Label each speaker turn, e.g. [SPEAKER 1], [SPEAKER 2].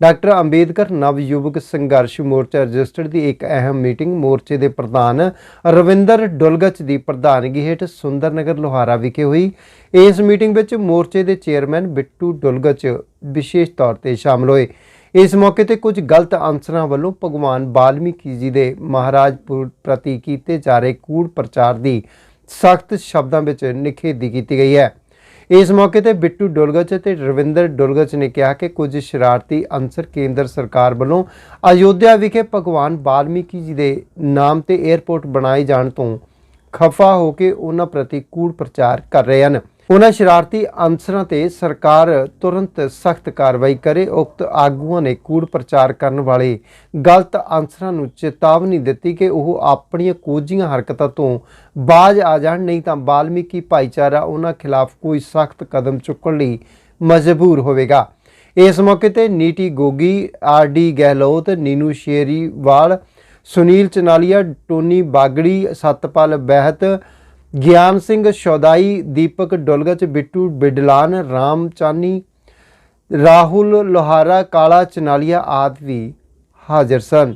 [SPEAKER 1] Doctor Ambedkar ਨਵ ਯੁਵਕ ਸੰਘਰਸ਼ ਮੋਰਚਾ ਰਜਿਸਟਰਡ ਦੀ ਇੱਕ ਅਹਿਮ ਮੀਟਿੰਗ ਮੋਰਚੇ ਦੇ ਪ੍ਰਧਾਨ ਰਵਿੰਦਰ ਡੁਲਗਚ ਦੀ ਪ੍ਰਧਾਨਗੀ ਹੇਠ ਸੁੰਦਰਨਗਰ ਲੋਹਾਰਾ ਵਿਖੇ ਹੋਈ। ਇਸ ਮੀਟਿੰਗ ਵਿੱਚ ਮੋਰਚੇ ਦੇ ਚੇਅਰਮੈਨ ਬਿੱਟੂ ਡੁਲਗਚ ਵਿਸ਼ੇਸ਼ ਤੌਰ ਤੇ ਸ਼ਾਮਲ ਹੋਏ। ਇਸ ਮੌਕੇ ਤੇ ਕੁਝ ਗਲਤ ਅਨਸਰਾਂ ਵੱਲੋਂ ਭਗਵਾਨ ਬਾਲਮੀਕੀ ਜੀ ਦੇ ਮਹਾਰਾਜਪੁਰ ਪ੍ਰਤੀ ਕੀਤੇ ਜਾ ਰਹੇ ਕੂੜ ਪ੍ਰਚਾਰ ਦੀ ਸਖਤ ਸ਼ਬਦਾਂ ਵਿੱਚ ਨਿਖੇਧੀ ਕੀਤੀ ਗਈ ਹੈ। ਇਸ ਮੌਕੇ ਤੇ ਬਿੱਟੂ ਡੁਲਗਚ ਤੇ ਰਵਿੰਦਰ ਡੁਲਗਚ ਨੇ ਕਿਹਾ ਕਿ ਕੁਝ ਸ਼ਰਾਰਤੀ ਅੰਸਰ ਕੇਂਦਰ ਸਰਕਾਰ ਵੱਲੋਂ ਅਯੋਧਿਆ ਵਿਖੇ ਭਗਵਾਨ ਬਾਲਮੀਕੀ ਜੀ ਦੇ ਨਾਮ ਤੇ 에ਅਰਪੋਰਟ ਬਣਾਏ ਜਾਣ ਤੋਂ ਖਫਾ ਹੋ ਕੇ ਉਹਨਾਂ ਪ੍ਰਤੀ ਕੂੜ ਪ੍ਰਚਾਰ ਕਰ ਰਹੇ ਹਨ। ਉਹਨਾਂ ਸ਼ਰਾਰਤੀ ਅੰਸਰਾਂ ਤੇ ਸਰਕਾਰ ਤੁਰੰਤ ਸਖਤ ਕਾਰਵਾਈ ਕਰੇ। ਉਕਤ ਆਗੂਆਂ ਨੇ ਕੂੜ ਪ੍ਰਚਾਰ ਕਰਨ ਵਾਲੇ ਗਲਤ ਅੰਸਰਾਂ ਨੂੰ ਚੇਤਾਵਨੀ ਦਿੱਤੀ ਕਿ ਉਹ ਆਪਣੀਆਂ ਕੋਝੀਆਂ ਹਰਕਤਾਂ ਤੋਂ ਬਾਜ਼ ਆ ਜਾਣ। ਨਹੀਂ ਤਾਂ ਬਾਲਮੀਕੀ ਭਾਈਚਾਰਾ ਉਹਨਾਂ ਖਿਲਾਫ ਕੋਈ ਸਖਤ ਕਦਮ ਚੁੱਕਣ ਲਈ ਮਜਬੂਰ ਹੋਵੇਗਾ। ਇਸ ਮੌਕੇ ਤੇ ਨੀਟੀ ਗੋਗੀ ਆਰਡੀ ਗਹਿਲੋਤ, ਨੀਨੂ ਸ਼ੇਰੀਵਾਲ, ਸੁਨੀਲ ਚਨਾਲੀਆ, ਟੋਨੀ ਬਾਗੜੀ, ਸਤਪਾਲ ਬਹਿਤ ਗਿਆਨ ਸਿੰਘ ਸ਼ੌਦਾਈ, ਦੀਪਕ ਡੁਲਗਚ, ਬਿੱਟੂ ਬਿਡਲਾਨ, ਰਾਮ ਚਾਨੀ, ਰਾਹੁਲ ਲੋਹਾਰਾ, ਕਾਲਾ ਚਨਾਲੀਆ ਆਦਿ ਵੀ ਹਾਜ਼ਰ ਸਨ।